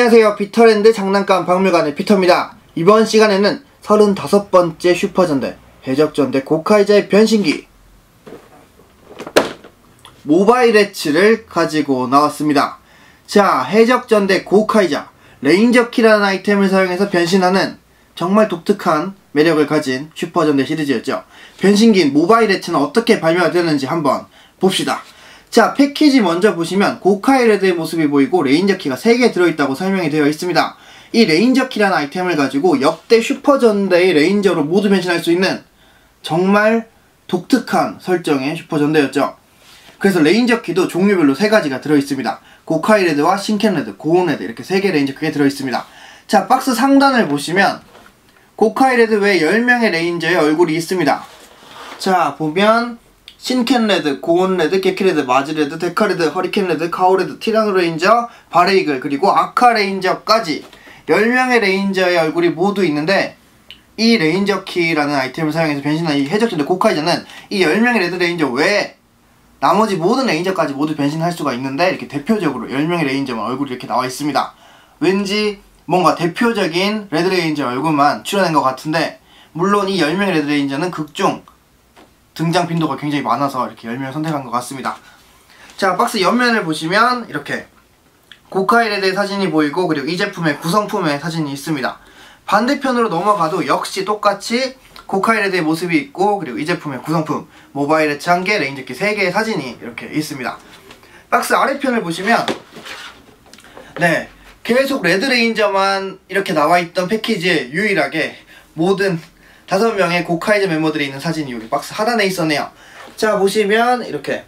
안녕하세요. 피터랜드 장난감 박물관의 피터입니다. 이번 시간에는 35번째 슈퍼전대 해적전대 고카이자의 변신기 모바일 해치를 가지고 나왔습니다. 자, 해적전대 고카이자 레인저키라는 아이템을 사용해서 변신하는 정말 독특한 매력을 가진 슈퍼전대 시리즈였죠. 변신기인 모바일 해치는 어떻게 발매가 되는지 한번 봅시다. 자, 패키지 먼저 보시면 고카이 레드의 모습이 보이고 레인저 키가 3개 들어있다고 설명이 되어 있습니다. 이 레인저 키라는 아이템을 가지고 역대 슈퍼전대의 레인저로 모두 변신할 수 있는 정말 독특한 설정의 슈퍼전대였죠. 그래서 레인저 키도 종류별로 3가지가 들어있습니다. 고카이 레드와 신켄 레드, 고온 레드 이렇게 3개 레인저 키가 들어있습니다. 자, 박스 상단을 보시면 고카이 레드 외 10명의 레인저의 얼굴이 있습니다. 자, 보면 신켄레드, 고온레드, 게키레드, 마즈레드, 데카레드, 허리켄레드, 카오레드, 티라노레인저, 바레이글, 그리고 아카레인저까지 10명의 레인저의 얼굴이 모두 있는데 이 레인저 키라는 아이템을 사용해서 변신한 이 해적전대 고카이저는 이 10명의 레드 레인저 외에 나머지 모든 레인저까지 모두 변신할 수가 있는데 이렇게 대표적으로 10명의 레인저만 얼굴이 이렇게 나와 있습니다. 왠지 뭔가 대표적인 레드 레인저 얼굴만 출연한 것 같은데 물론 이 10명의 레드 레인저는 극중 등장 빈도가 굉장히 많아서 이렇게 10명을 선택한 것 같습니다. 자, 박스 옆면을 보시면 이렇게 고카이 레드의 사진이 보이고 그리고 이 제품의 구성품의 사진이 있습니다. 반대편으로 넘어가도 역시 똑같이 고카이 레드의 모습이 있고 그리고 이 제품의 구성품 모바일 해치 1개, 레인저키 3개의 사진이 이렇게 있습니다. 박스 아래편을 보시면 네 계속 레드 레인저만 이렇게 나와있던 패키지에 유일하게 모든 다섯 명의 고카이즈 멤버들이 있는 사진이 여기 박스 하단에 있었네요. 자 보시면 이렇게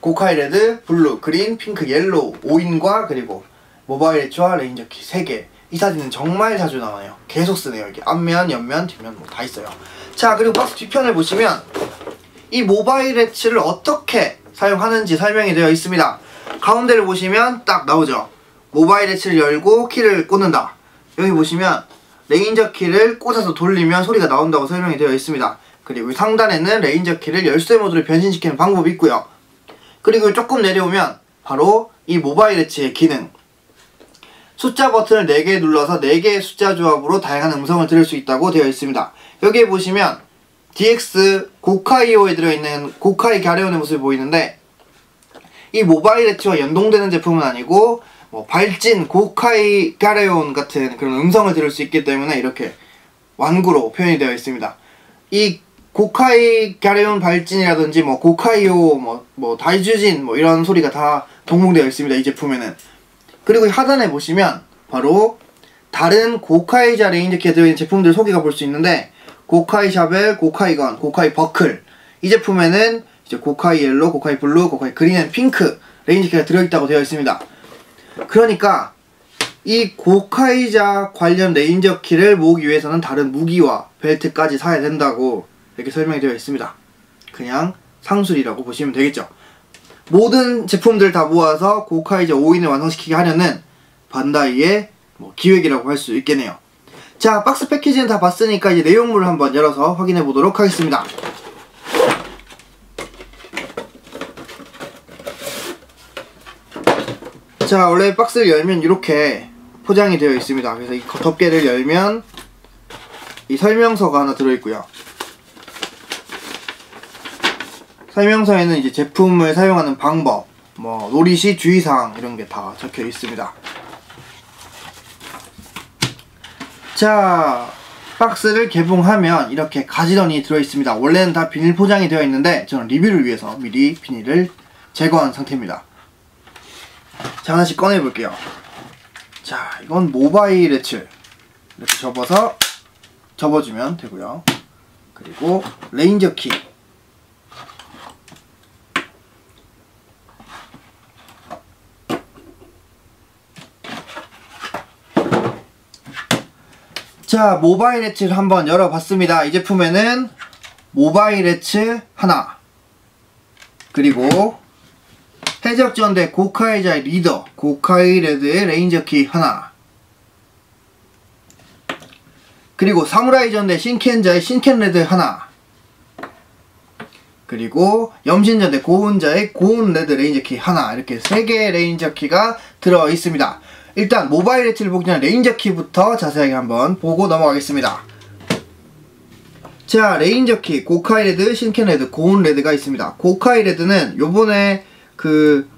고카이 레드, 블루, 그린, 핑크, 옐로우, 오인과 그리고 모바일 엣와 레인저키 3개 이 사진은 정말 자주 나와요. 계속 쓰네요. 이게 앞면, 옆면, 뒷면 뭐 다 있어요. 자 그리고 박스 뒤편을 보시면 이 모바일 엣치를 어떻게 사용하는지 설명이 되어 있습니다. 가운데를 보시면 딱 나오죠. 모바일 엣치를 열고 키를 꽂는다. 여기 보시면 레인저 키를 꽂아서 돌리면 소리가 나온다고 설명이 되어 있습니다. 그리고 상단에는 레인저 키를 열쇠 모드로 변신시키는 방법이 있고요. 그리고 조금 내려오면 바로 이 모바일 엣치의 기능 숫자 버튼을 4개 눌러서 4개의 숫자 조합으로 다양한 음성을 들을 수 있다고 되어 있습니다. 여기에 보시면 DX 고카이오에 들어있는 고카이 가레온의 모습이 보이는데 이 모바일 엣치와 연동되는 제품은 아니고 뭐 발진, 고카이 가레온 같은 그런 음성을 들을 수 있기 때문에 이렇게 완구로 표현이 되어 있습니다. 이 고카이 가레온 발진이라든지 뭐 고카이오 뭐, 뭐 다이주진 뭐 이런 소리가 다 동봉되어 있습니다. 이 제품에는. 그리고 하단에 보시면 바로 다른 고카이자 레인저키에 들어있는 제품들 소개가 볼 수 있는데 고카이 샤벨, 고카이 건, 고카이 버클 이 제품에는 이제 고카이 옐로, 고카이 블루, 고카이 그린 앤 핑크 레인저키가 들어있다고 되어 있습니다. 그러니까 이 고카이자 관련 레인저 키를 모으기 위해서는 다른 무기와 벨트까지 사야 된다고 이렇게 설명이 되어 있습니다. 그냥 상술이라고 보시면 되겠죠. 모든 제품들 다 모아서 고카이자 5인을 완성시키게 하려는 반다이의 뭐 기획이라고 할 수 있겠네요. 자, 박스 패키지는 다 봤으니까 이제 내용물을 한번 열어서 확인해 보도록 하겠습니다. 자 원래 박스를 열면 이렇게 포장이 되어 있습니다. 그래서 이 덮개를 열면 이 설명서가 하나 들어있고요. 설명서에는 이제 제품을 사용하는 방법 뭐 놀이 시 주의사항 이런 게 다 적혀 있습니다. 자 박스를 개봉하면 이렇게 가지런히 들어있습니다. 원래는 다 비닐 포장이 되어 있는데 저는 리뷰를 위해서 미리 비닐을 제거한 상태입니다 자 하나씩 꺼내볼게요. 자 이건 모바일 애츠 이렇게 접어서 접어주면 되고요. 그리고 레인저 키. 자, 모바일 엣츠를 한번 열어봤습니다. 이 제품에는 모바일 엣츠 하나, 그리고 해적전대 고카이자의 리더 고카이 레드의 레인저키 하나 그리고 사무라이 전대 신켄자의 신켄 레드 하나 그리고 염신전대 고운자의 고운 레드 레인저키 하나 이렇게 세 개의 레인저키가 들어 있습니다 일단 모바일 엣지를 보기 전에 레인저 키부터 자세하게 한번 보고 넘어가겠습니다. 자, 레인저 키, 고카이 레드, 신켄 레드, 고온 레드가 있습니다. 고카이 레드는 요번에 그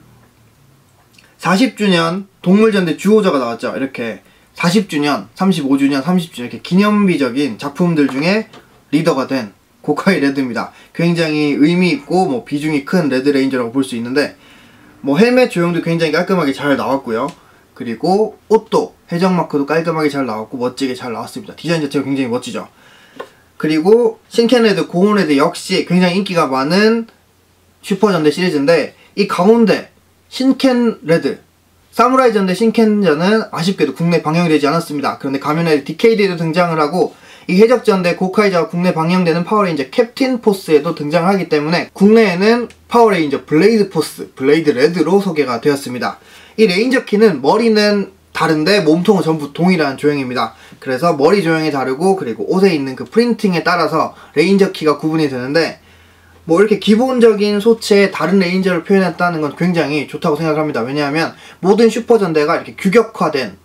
40주년 동물전대 주호자가 나왔죠. 이렇게 40주년, 35주년, 30주년 이렇게 기념비적인 작품들 중에 리더가 된 고카이 레드입니다. 굉장히 의미 있고 뭐 비중이 큰 레드 레인저라고 볼 수 있는데 뭐 헬멧 조형도 굉장히 깔끔하게 잘 나왔고요. 그리고 옷도 해적 마크도 깔끔하게 잘 나왔고 멋지게 잘 나왔습니다. 디자인 자체가 굉장히 멋지죠. 그리고 신켄레드, 고온레드 역시 굉장히 인기가 많은 슈퍼전대 시리즈인데 이 가운데 신켄 레드 사무라이 전 대 신켄전은 아쉽게도 국내 방영이 되지 않았습니다. 그런데 가면에 디케이드도 등장을 하고 이 해적전 대 고카이자와 국내 방영되는 파워레인저 캡틴 포스에도 등장하기 때문에 국내에는 파워레인저 블레이드 포스, 블레이드 레드로 소개가 되었습니다. 이 레인저 키는 머리는 다른데 몸통은 전부 동일한 조형입니다. 그래서 머리 조형이 다르고 그리고 옷에 있는 그 프린팅에 따라서 레인저 키가 구분이 되는데 뭐 이렇게 기본적인 소체에 다른 레인저를 표현했다는 건 굉장히 좋다고 생각합니다. 왜냐하면 모든 슈퍼전대가 이렇게 규격화된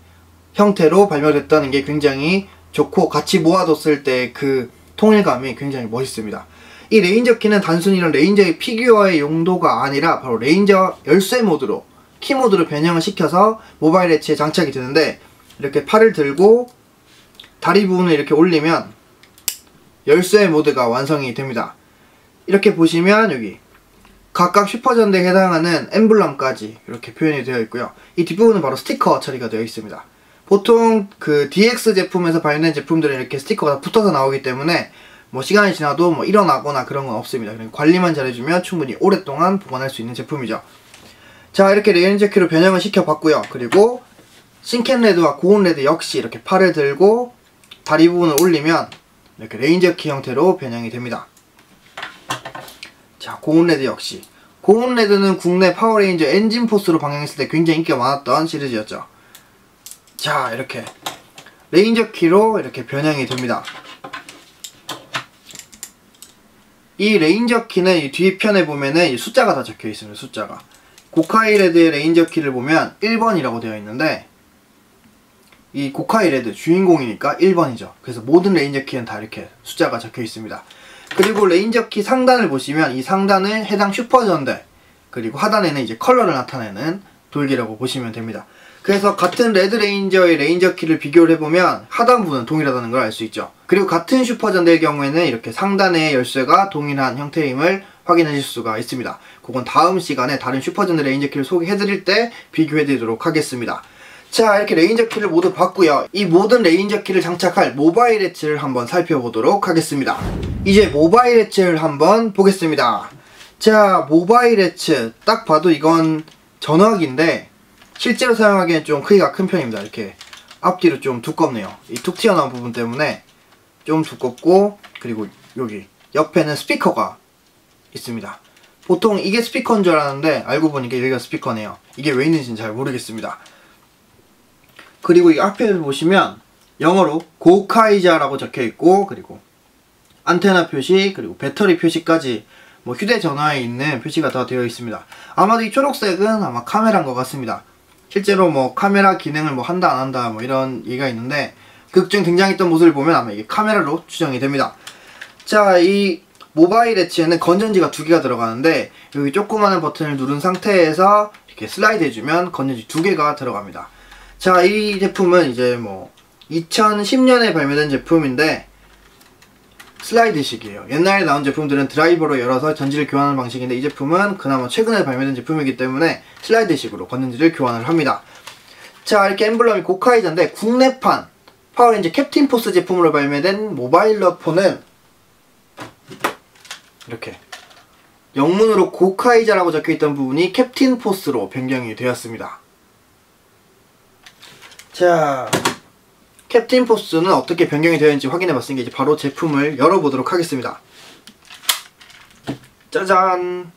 형태로 발명됐다는 게 굉장히 좋고 같이 모아뒀을 때 그 통일감이 굉장히 멋있습니다. 이 레인저 키는 단순히 이런 레인저의 피규어의 용도가 아니라 바로 레인저 열쇠 모드로 키 모드로 변형을 시켜서 모바일 엣지에 장착이 되는데 이렇게 팔을 들고 다리 부분을 이렇게 올리면 열쇠 모드가 완성이 됩니다. 이렇게 보시면 여기 각각 슈퍼전대에 해당하는 엠블럼까지 이렇게 표현이 되어 있고요. 이 뒷부분은 바로 스티커 처리가 되어 있습니다. 보통 그 DX 제품에서 발매된 제품들은 이렇게 스티커가 다 붙어서 나오기 때문에 뭐 시간이 지나도 뭐 일어나거나 그런 건 없습니다. 관리만 잘해주면 충분히 오랫동안 보관할 수 있는 제품이죠. 자 이렇게 레인저 키로 변형을 시켜봤고요. 그리고 신켄레드와 고온 레드 역시 이렇게 팔을 들고 다리 부분을 올리면 이렇게 레인저 키 형태로 변형이 됩니다. 자 고온레드 역시. 고온레드는 국내 파워레인저 엔진 포스로 방영했을 때 굉장히 인기가 많았던 시리즈였죠. 자 이렇게 레인저 키로 이렇게 변형이 됩니다. 이 레인저 키는 이 뒤편에 보면은 숫자가 다 적혀 있습니다 숫자가. 고카이 레드의 레인저 키를 보면 1번이라고 되어 있는데 이 고카이 레드 주인공이니까 1번이죠. 그래서 모든 레인저 키는 다 이렇게 숫자가 적혀 있습니다 그리고 레인저 키 상단을 보시면 이 상단은 해당 슈퍼전대 그리고 하단에는 이제 컬러를 나타내는 돌기라고 보시면 됩니다 그래서 같은 레드 레인저의 레인저 키를 비교를 해보면 하단부는 동일하다는 걸 알 수 있죠. 그리고 같은 슈퍼전대의 경우에는 이렇게 상단의 열쇠가 동일한 형태임을 확인하실 수가 있습니다. 그건 다음 시간에 다른 슈퍼전대 레인저 키를 소개해드릴 때 비교해드리도록 하겠습니다. 자 이렇게 레인저 키를 모두 봤고요. 이 모든 레인저 키를 장착할 모바일 엣지를 한번 살펴보도록 하겠습니다. 이제 모바일 엣지를 한번 보겠습니다. 자 모바일 엣지 딱 봐도 이건 전화기인데 실제로 사용하기엔 좀 크기가 큰 편입니다. 이렇게 앞뒤로 좀 두껍네요. 이 툭 튀어나온 부분 때문에 좀 두껍고 그리고 여기 옆에는 스피커가 있습니다. 보통 이게 스피커인 줄 알았는데 알고 보니까 여기가 스피커네요. 이게 왜 있는지는 잘 모르겠습니다. 그리고 이 앞에 보시면 영어로 고카이자라고 적혀 있고 그리고 안테나 표시 그리고 배터리 표시까지 뭐 휴대전화에 있는 표시가 다 되어 있습니다. 아마도 이 초록색은 아마 카메라인 것 같습니다. 실제로 뭐 카메라 기능을 뭐 한다 안 한다 뭐 이런 얘기가 있는데 극중 등장했던 모습을 보면 아마 이게 카메라로 추정이 됩니다. 자, 이 모바일 엣지에는 건전지가 두 개가 들어가는데 여기 조그마한 버튼을 누른 상태에서 이렇게 슬라이드 해주면 건전지 두 개가 들어갑니다. 자, 이 제품은 이제 뭐 2010년에 발매된 제품인데 슬라이드식이에요. 옛날에 나온 제품들은 드라이버로 열어서 전지를 교환하는 방식인데 이 제품은 그나마 최근에 발매된 제품이기 때문에 슬라이드식으로 건전지를 교환을 합니다. 자 이렇게 엠블럼이 고카이자인데 국내판 파워레인저 캡틴 포스 제품으로 발매된 모바일 러 폰은 이렇게 영문으로 고카이자라고 적혀있던 부분이 캡틴 포스로 변경이 되었습니다. 자 캡틴 포스는 어떻게 변경이 되었는지 확인해 봤으니까 이제 바로 제품을 열어보도록 하겠습니다. 짜잔!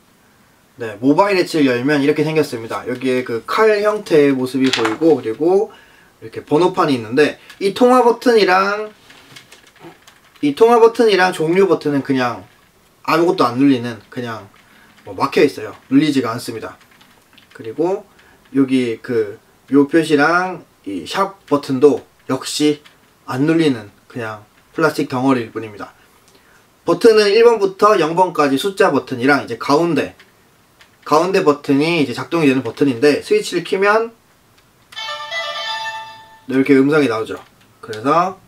네, 모바일 엣지를 열면 이렇게 생겼습니다. 여기에 그 칼 형태의 모습이 보이고 그리고 이렇게 번호판이 있는데 이 통화 버튼이랑 이 통화 버튼이랑 종료 버튼은 그냥 아무것도 안 눌리는 그냥 뭐 막혀 있어요. 눌리지가 않습니다. 그리고 여기 그 요 표시랑 이 샵 버튼도 역시 안 눌리는 그냥 플라스틱 덩어리일 뿐입니다. 버튼은 1번부터 0번까지 숫자 버튼이랑 이제 가운데 가운데 버튼이 이제 작동이 되는 버튼인데 스위치를 키면 이렇게 음성이 나오죠. 그래서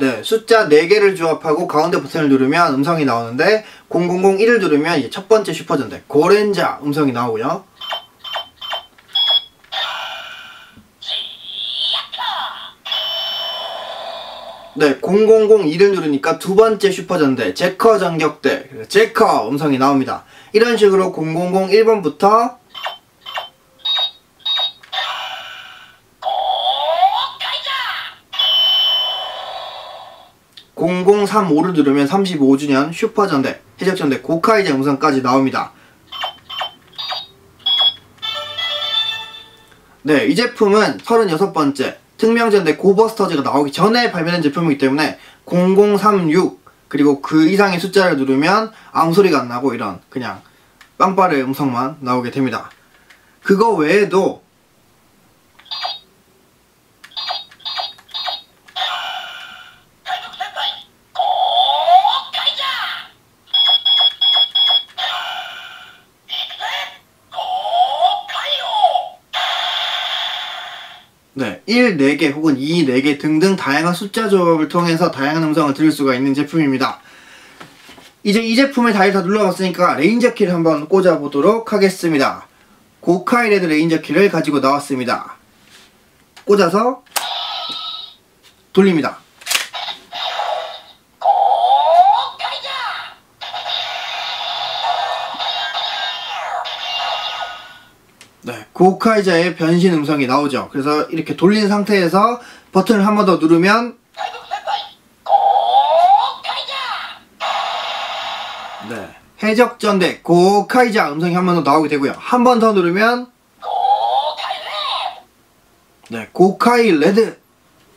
네, 숫자 4개를 조합하고 가운데 버튼을 누르면 음성이 나오는데 0001을 누르면 첫 번째 슈퍼전대 고렌자 음성이 나오고요. 네, 0002를 누르니까 두 번째 슈퍼전대 제커 전격대 제커 음성이 나옵니다. 이런 식으로 0001번부터 0035를 누르면 35주년 슈퍼전대, 해적전대 고카이자 음성까지 나옵니다. 네, 이 제품은 36번째 특명전대 고버스터즈가 나오기 전에 발매된 제품이기 때문에 0036 그리고 그 이상의 숫자를 누르면 아무 소리가 안 나고 이런 그냥 빵빠레 음성만 나오게 됩니다. 그거 외에도 네, 1, 4개 혹은 2, 4개 등등 다양한 숫자 조합을 통해서 다양한 음성을 들을 수가 있는 제품입니다. 이제 이 제품을 다시 다 눌러봤으니까 레인저 키를 한번 꽂아보도록 하겠습니다. 고카이 레드 레인저 키를 가지고 나왔습니다. 꽂아서 돌립니다. 고카이자의 변신 음성이 나오죠. 그래서 이렇게 돌린 상태에서 버튼을 한 번 더 누르면 네, 해적전대 고카이자 음성이 한 번 더 나오게 되고요. 한 번 더 누르면 네, 고카이 레드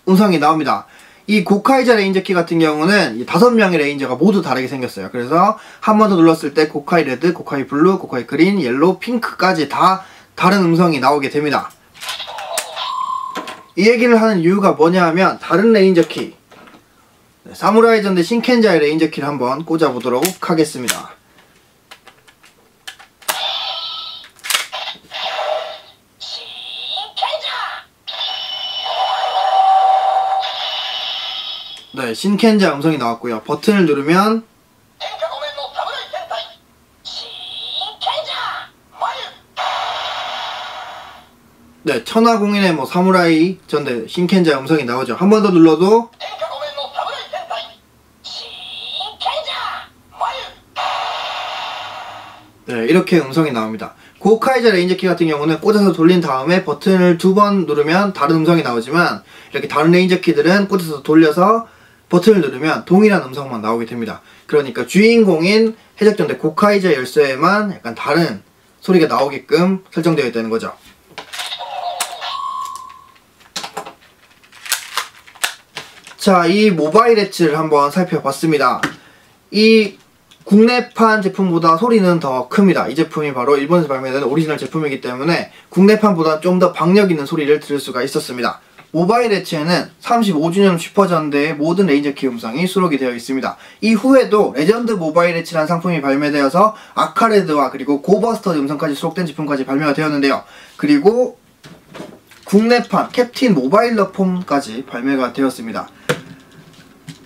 음성이 나옵니다. 이 고카이자 레인저키 같은 경우는 다섯 명의 레인저가 모두 다르게 생겼어요. 그래서 한 번 더 눌렀을 때 고카이 레드, 고카이 블루, 고카이 그린, 옐로우, 핑크까지 다 다른 음성이 나오게 됩니다. 이 얘기를 하는 이유가 뭐냐 하면 다른 레인저 키 네, 사무라이 전 대 신켄자의 레인저 키를 한번 꽂아보도록 하겠습니다. 네, 신켄자 음성이 나왔고요. 버튼을 누르면 네, 천하공인의 뭐 사무라이 전대 신켄자 음성이 나오죠. 한 번 더 눌러도 네, 이렇게 음성이 나옵니다. 고카이자 레인저키 같은 경우는 꽂아서 돌린 다음에 버튼을 두 번 누르면 다른 음성이 나오지만 이렇게 다른 레인저키들은 꽂아서 돌려서 버튼을 누르면 동일한 음성만 나오게 됩니다. 그러니까 주인공인 해적전대 고카이자 열쇠에만 약간 다른 소리가 나오게끔 설정되어 있다는 거죠. 자, 이 모바일 엣지를 한번 살펴봤습니다. 이 국내판 제품보다 소리는 더 큽니다. 이 제품이 바로 일본에서 발매된 오리지널 제품이기 때문에 국내판보다 좀 더 박력 있는 소리를 들을 수가 있었습니다. 모바일 엣지에는 35주년 슈퍼전대의 모든 레인저 키 음성이 수록이 되어 있습니다. 이후에도 레전드 모바일 엣지라는 상품이 발매되어서 아카레드와 그리고 고버스터 음성까지 수록된 제품까지 발매가 되었는데요. 그리고 국내판 캡틴 모바일 러 폼까지 발매가 되었습니다.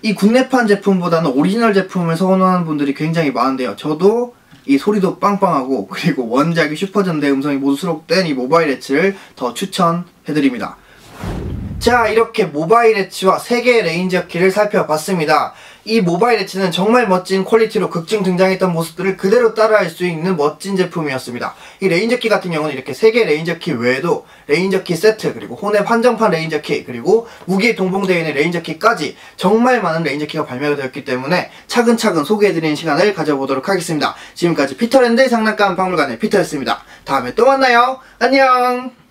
이 국내판 제품보다는 오리지널 제품을 선호하는 분들이 굉장히 많은데요. 저도 이 소리도 빵빵하고 그리고 원작이 슈퍼전대 음성이 모두 수록된 이 모바일 엣지를 더 추천해드립니다. 자 이렇게 모바일 엣지와 3개의 레인저 키를 살펴봤습니다. 이 모바일 엣지는 정말 멋진 퀄리티로 극중 등장했던 모습들을 그대로 따라할 수 있는 멋진 제품이었습니다. 이 레인저 키 같은 경우는 이렇게 3개 레인저 키 외에도 레인저 키 세트 그리고 혼합 한정판 레인저 키 그리고 무기에 동봉되어 있는 레인저 키까지 정말 많은 레인저 키가 발매가 되었기 때문에 차근차근 소개해드리는 시간을 가져보도록 하겠습니다. 지금까지 피터랜드 장난감 박물관의 피터였습니다. 다음에 또 만나요. 안녕